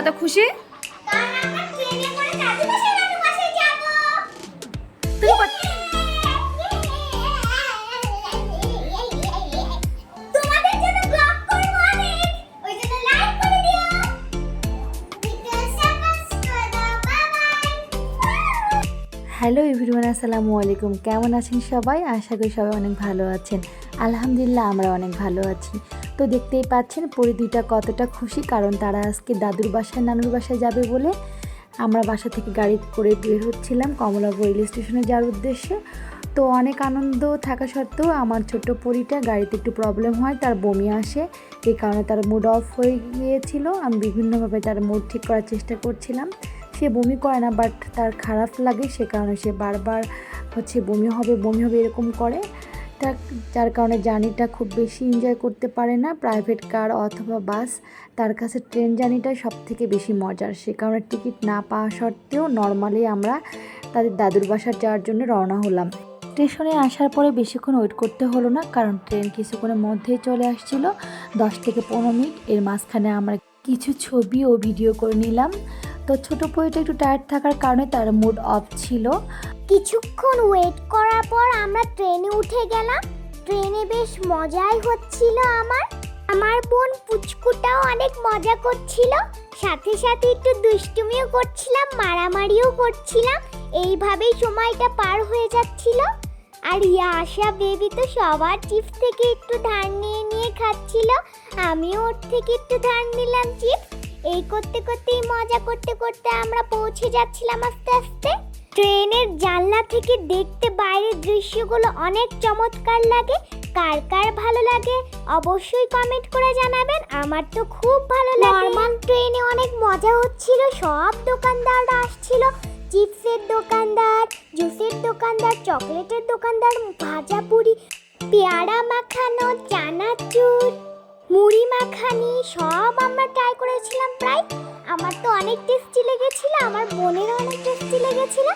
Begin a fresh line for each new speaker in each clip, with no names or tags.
এত খুশি?
Hello everyone, আসসালামু আলাইকুম। কেমন আছেন সবাই? আশা করি সবাই অনেক ভালো আছেন। আলহামদুলিল্লাহ, আমরা অনেক ভালো আছি। তো দেখতেই পাচ্ছেন পরি দুইটা কতটা খুশি, কারণ তারা আজকে দাদুর বাসায়, নানুর বাসায় যাবে বলে আমরা বাসা থেকে গাড়ি করে বের হচ্ছিলাম কমলাপুর রেল স্টেশনে যাওয়ার উদ্দেশ্যে। তো অনেক আনন্দ থাকা সত্ত্বেও আমার ছোট্ট পরিটা গাড়িতে একটু প্রবলেম হয়, তার বমি আসে। এই কারণে তার মুড অফ হয়ে গিয়েছিল। আমি বিভিন্নভাবে তার মুড ঠিক করার চেষ্টা করছিলাম। সে বমি করে না বাট তার খারাপ লাগে, সে কারণে সে বারবার হচ্ছে বমি হবে বমি হবে এরকম করে। তার যার কারণে জার্নিটা খুব বেশি এনজয় করতে পারে না। প্রাইভেট কার অথবা বাস তার কাছে ট্রেন জার্নিটা সব থেকে বেশি মজার। সে কারণে টিকিট না পাওয়া সত্ত্বেও নর্মালি আমরা তাদের দাদুর বাসার যাওয়ার জন্য রওনা হলাম। স্টেশনে আসার পরে বেশিক্ষণ ওয়েট করতে হলো না, কারণ ট্রেন কিছুক্ষণের মধ্যেই চলে আসছিল। দশ থেকে পনেরো মিনিট, এর মাঝখানে আমরা কিছু ছবি ও ভিডিও করে নিলাম। তো ছোটো পরিটা একটু টায়ার্ড থাকার কারণে তার মুড অফ ছিল।
কিছুক্ষণ ওয়েট করার পর আমরা ট্রেনে উঠে গেলাম। ট্রেনে বেশ মজাই হচ্ছিল আমার। আমার বোন পুচকুটাও অনেক মজা করছিল। সাথে সাথে একটু দুষ্টুমিও করছিলাম, মারামারিও করছিলাম। এইভাবেই সময়টা পার হয়ে যাচ্ছিল। আর ইয়াশা বেবি তো সবার চিপস থেকে একটু ধার নিয়ে নিয়ে খাচ্ছিল। আমিও ওর থেকে একটু ধার নিলাম চিপস এই করতে করতেই মজা করতে করতে আমরা পৌঁছে যাচ্ছিলাম আস্তে আস্তে। ট্রেনের জানলা থেকে দেখতে বাইরের দৃশ্যগুলো অনেক চমৎকার লাগে। কার কার ভালো লাগে? অবশ্যই কমেন্ট করে জানাবেন। আমার তো খুব ভালো লাগে। নর্মাল। ট্রেনে অনেক মজা হচ্ছিল। সব দোকানদাররা আসছিল। চিপসের দোকানদার জুসের দোকানদার চকলেটের দোকানদার ভাজা পুরি পেয়ারা মাখানো চানাচুর। মুড়ি মাখানি সব আমরা ট্রাই করেছিলাম প্রায়। আমার তো অনেক টেস্টি লেগেছিল, আমার বোনেরও অনেক টেস্টি লেগেছিল।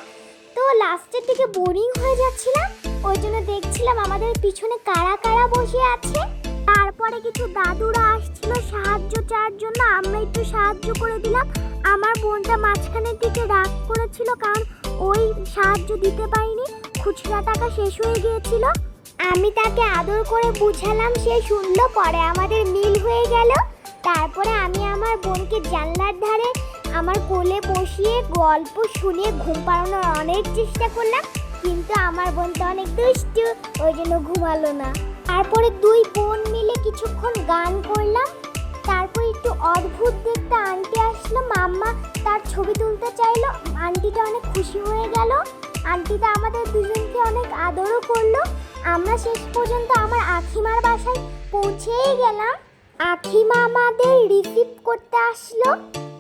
তো লাস্টের দিকে বোরিং হয়ে যাচ্ছিলাম। ওই জন্য দেখছিলাম আমাদের পিছনে কারা কারা বসে আছে। তারপরে কিছু দাদুরা আসছিল সাহায্য চাওয়ার জন্য, আমরা একটু সাহায্য করে দিলাম। আমার বোনটা মাঝখানের দিকে রাগ করেছিল কারণ ওই সাহায্য দিতে পারিনি। খুচরা টাকা শেষ হয়ে গিয়েছিল। আমি তাকে আদর করে বুঝালাম, সে শুনলো, পরে আমাদের মিল হয়ে গেল। তারপরে আমি আমার বোনকে জানলার ধারে আমার কোলে বসিয়ে গল্প শুনিয়ে ঘুম পাড়ানোর অনেক চেষ্টা করলাম, কিন্তু আমার বোন তো অনেক দুষ্টু, ওই জন্য ঘুমালো না। তারপরে দুই বোন মিলে কিছুক্ষণ গান করলাম, তারপর একটু অদ্ভুত দেখতে আন্টি আসলো, মাম্মা তার ছবি তুলতে চাইলো, আন্টিটা অনেক খুশি হয়ে গেল, আন্টিটা আমাদের দুজনকে অনেক আদরও করল। আমরা শেষ পর্যন্ত আমার আখিমার বাসায় পৌঁছেই গেলাম। আখিমা আমাদের রিসিভ করতে আসলো।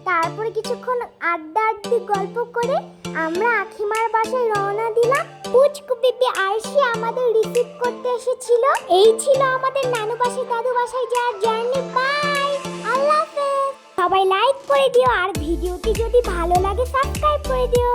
তারপরে কিছুক্ষণ আড্ডা আড্ডি গল্প করে আমরা আখিমার বাসায় রওনা দিলাম। পুচকু পিপি আরশি আমাদের রিসিভ করতে এসেছিল। এই ছিল আমাদের নানু বাসায়, দাদু বাসায় যাওয়ার জার্নি বাই আল্লাহ হাফেজ! সবাই লাইক করে দিও আর ভিডিওটি যদি ভালো লাগে সাবস্ক্রাইব করে দিও।